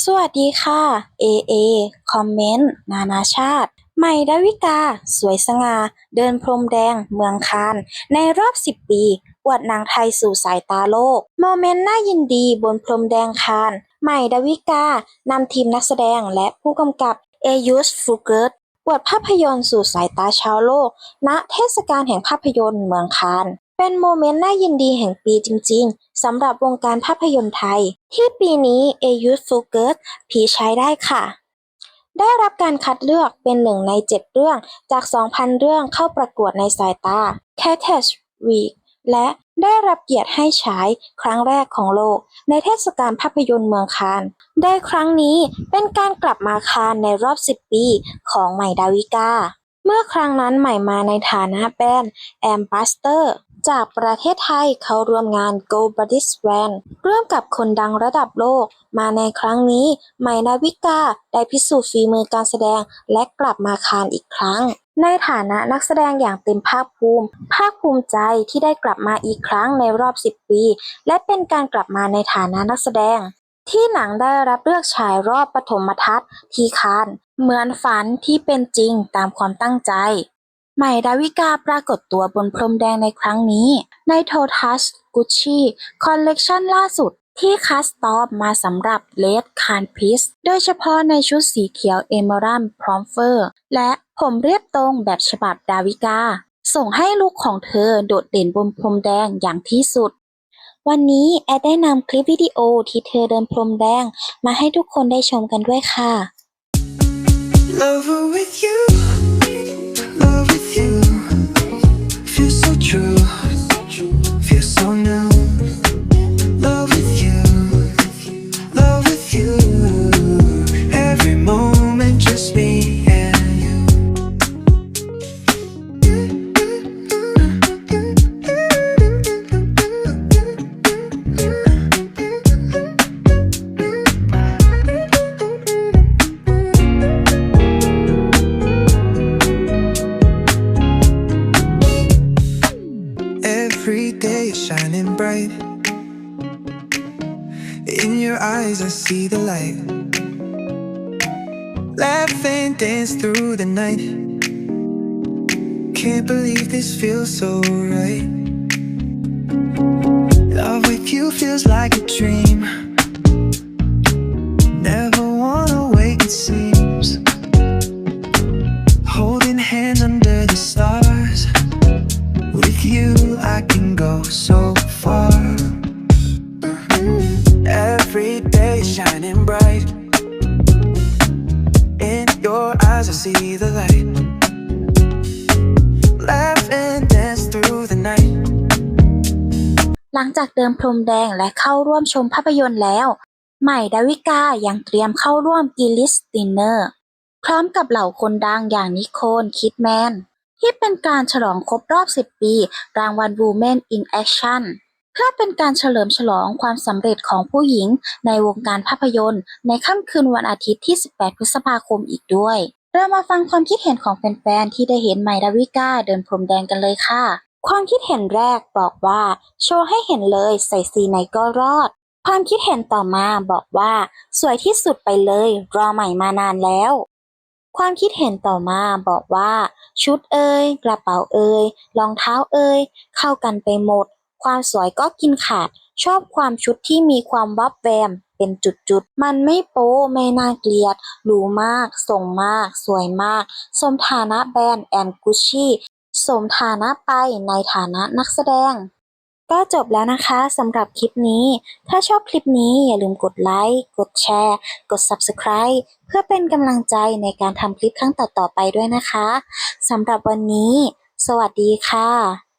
สวัสดีค่ะ AA คอมเมนต์ นานาชาติ ใหม่ดาวิกา สวยสง่า เดินพรมแดง เมืองคาน ในรอบ 10 ปีอวดนางไทยสู่สายตาโลก โมเมนต์น่ายินดีบนพรมแดงคาน ใหม่ดาวิกา นำทีมนักแสดงและผู้กำกับ เอยุสฟูเกิร์ตอวดภาพยนตร์สู่สายตาชาวโลก ณ เทศกาลแห่งภาพยนตร์เมืองคาน เป็นโมเมนต์น่ายินดีแห่งปีจริง ๆสำหรับวงการภาพยนตร์ไทย ที่ปีนี้เอยุสฟูเกิร์ตผีใช้ได้ค่ะ ได้รับการคัดเลือกเป็นหนึ่งใน 7 เรื่องจาก 2,000 เรื่องเข้าประกวดในสายตา c a t e s Week และได้รับเกียรติให้ฉายครั้งแรกของโลก ในเทศกาลภาพยนตร์เมืองคานได้ครั้งนี้เป็นการกลับมาคานในรอบ 10 ปีของใหม่ดาวิกา เมื่อครั้งนั้นใหม่มาในฐานะแบรนด์แอมบาสเตอร์ จากประเทศไทยเข้าร่วมงาน Go b o d y s w a n ร่วมกับคนดังระดับโลก มาในครั้งนี้ใหม่ดาวิกาได้พิสูจน์ฝีมือการแสดงและกลับมาคานอีกครั้ง ในฐานะนักแสดงอย่างเต็มภาคภูมิ ภาคภูมิใจที่ได้กลับมาอีกครั้งในรอบ 10 ปี และเป็นการกลับมาในฐานะนักแสดง ที่หนังได้รับเลือกฉายรอบปฐมทัศน์ที่คานเหมือนฝันที่เป็นจริงตามความตั้งใจ ใหม่ ดาวิกาปรากฏตัวบนพรมแดงในครั้งนี้ ในโททัสกุชชี่คอลเลกชันล่าสุดที่คัสตอมมาสำหรับเลดคานพิสโดยเฉพาะในชุดสีเขียวเอเมอรัลพร้อมเฟอร์ และผมเรียบตรงแบบฉบับดาวิกา ส่งให้ลุคของเธอโดดเด่นบนพรมแดงอย่างที่สุด วันนี้แอดได้นำคลิปวิดีโอที่เธอเดินพรมแดงมาให้ทุกคนได้ชมกันด้วยค่ะ Lover with you, Every day is shining bright. In your eyes, I see the light. Laugh and dance through the night. Can't believe this feels so right. Love with you feels like a dream. Can go so far. Every day is shining bright. In your eyes, I see the light. Laugh and dance through the night. หลังจากเดินพรมแดงและเข้าร่วมชมภาพยนตร์แล้ว ใหม่ดาวิกายังเตรียมเข้าร่วมกิลิสตินเนอร์ พร้อมกับเหล่าคนดังอย่างนิโคลคิดแมน ที่เป็นการฉลองครบรอบ 10 ปี รางวัล Women in Action เพื่อเป็นการเฉลิมฉลองความสำเร็จของผู้หญิงในวงการภาพยนตร์ ในค่ำคืนวันอาทิตย์ที่ 18 พฤษภาคมอีกด้วย เรามาฟังความคิดเห็นของแฟนๆ ที่ได้เห็นใหม่ดาวิก้าเดินพรมแดงกันเลยค่ะ ความคิดเห็นแรกบอกว่า โชว์ให้เห็นเลยใส่สีไหนก็รอด ความคิดเห็นต่อมาบอกว่า สวยที่สุดไปเลย รอใหม่มานานแล้ว ความคิดเห็นต่อมาบอกว่า ชุดเอ่ยกระเป๋าเอ่ยรองเท้าเอ่ยเข้ากันไปหมด ความสวยก็กินขาด ชอบความชุดที่มีความวับแวมเป็นจุดๆ มันไม่โป๊ไม่น่าเกลียดหรูมากส่งมาก สวยมาก สมฐานะแบรนด์แอนกุชชี่สมฐานะไปในฐานะนักแสดง ก็จบแล้วนะคะสำหรับคลิปนี้ ถ้าชอบคลิปนี้อย่าลืมกดไลค์ กดแชร์ กด Subscribe เพื่อเป็นกำลังใจในการทำคลิปครั้งต่อๆไปด้วยนะคะสำหรับวันนี้ สวัสดีค่ะ